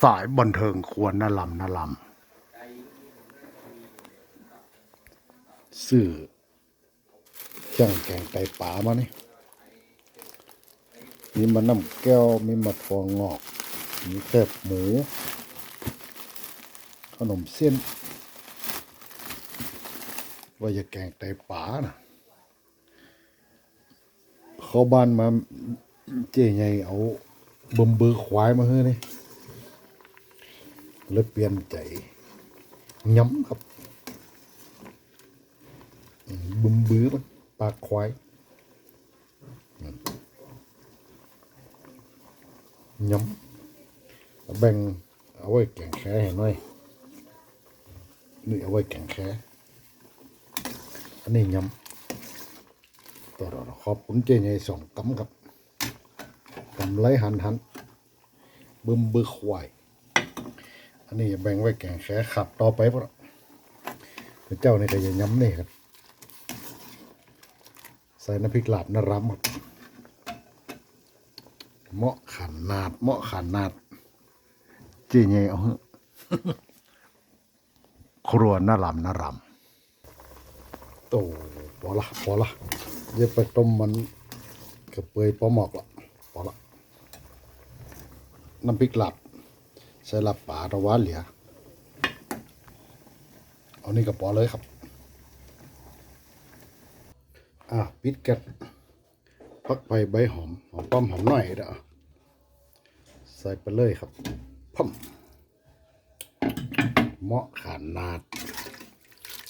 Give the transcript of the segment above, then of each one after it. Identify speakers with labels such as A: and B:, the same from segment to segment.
A: สายบันเทิงควรนลำนลำสื่อจังแกงไตป่ามานี่มีมะน้ำแก้ว มีมะทองงอก มีแคบหมู ขนมเส้น ว่าจะแกงไตป่านะเข้าบ้านมาเจ๊ใหญ่เอาบึมเบือควายมาให้นี่ เลยเปลี่ยนใจย้ำครับบึมบือมันปากควายย้ำแบ่งเอาไว้แกงแค่ให้หน่อยนี่เอาไว้แกงแค่อันนี้ย้ำตัวเราขอบคุณเจ๊ใหญ่สองกำครับกำไรหันหันบึมบื้อควาย อันนี้แบ่งไว้แกงแค่ขับต่อไปเพราะพระเจ้านี่ก็อย่าย้ำนี่ครับ ใส่น้ำพริกหลาบน้ำรำครับเหมาะขันนาดเหมาะขันนาดเจีเงเอาเอะครัวน้ารำน้ารำโตพอละพอละอย่าไปต้มมันกระเปยปลาหมอกละพอละน้ำพริกหลับ ใส่หลับป่าตะวันเหลียเอานี่ก็พอเลยครับ อะปิดก๊สพักไปใบหอมหอมป้อมหอมหน่อยเด้อใส่ไปเลยครับพัมเหมาะขานนาด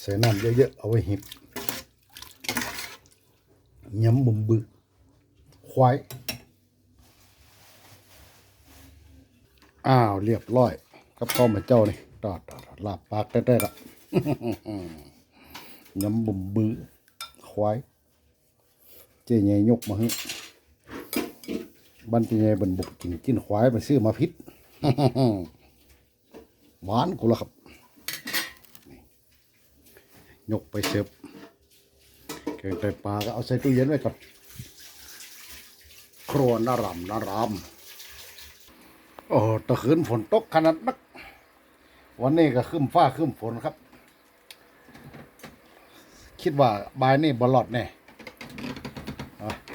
A: ใส่น้ำเยอะๆ เอาไว้หิบย้ำบุมบึควาย อ้าวเรียบร้อยกับข้าวมาเจ้านี่ตอดตอดลาบปากได้ได้ละยำบุ่มบื้อควายเจ๊ใหญ่ยกมาให้บ้านเจ๊ใหญ่บนบุกกินกินควายมาซื้อมาพิษหวานกูละครับยกไปเสิร์ฟแกงไตปลาก็เอาใส่ตู้เย็นไว้ก่อนครัวนารำนารำ โอ้ตะคืนฝนตกขนาดนัก วันนี้ก็ขึ้นฟ้าขึ้นฝนครับ คิดว่าบายนี่บอลอดแน่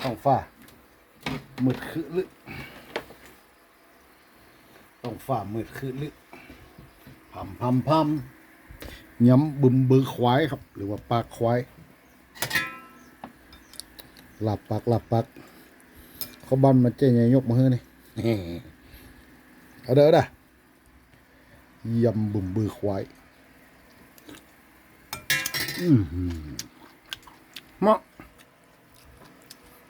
A: ต้องฟ้ามืดคือลึกต้องฟ้ามืดคือลึกพัมพัมพัมย้ำบึมบือควายครับ หรือว่าปากควายหลับปักหลับปักเขาบันมาเจ๊ยยกมาเฮ้นี่ เอาเด้อเด้อยำบุ่มบือควายอือหือเหมาะ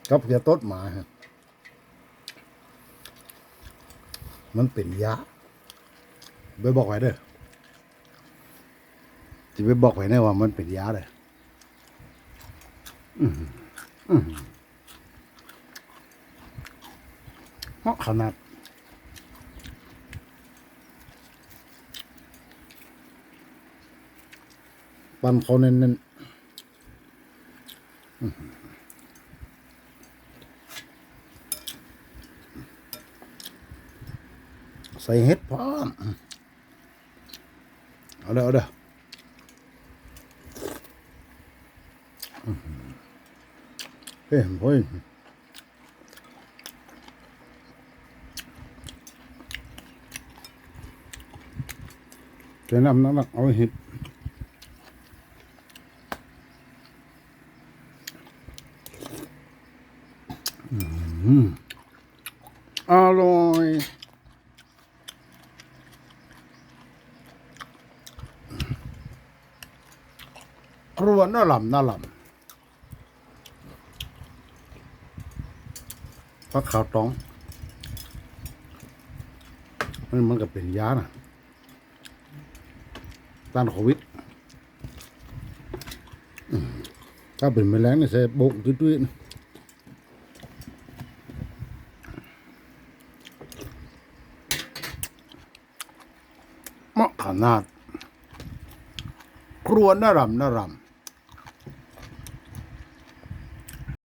A: กับเกียต้นหมาฮะมันเป็นยาไปบอกไว้เด้อจะไปบอกไว้แน่ว่ามันเป็นยาเลยอือหืออือหือเหมาะขนาด ปั้นเขาเน้นๆใส่เห็ดพร้อม เอาเด้อเอาเด้อเฮ้ยเฮ้ยเจน้ำนักเอาเห็ด อร่อยครัวน่าลำน่าลำพักขาวต้องมันมันก็เป็นยานะต้านโควิดถ้าเป็นแมลงเนี่ยใส่บุกตุ้ยๆนะ เห มะขนาด ครัวน่ารำน่ารำ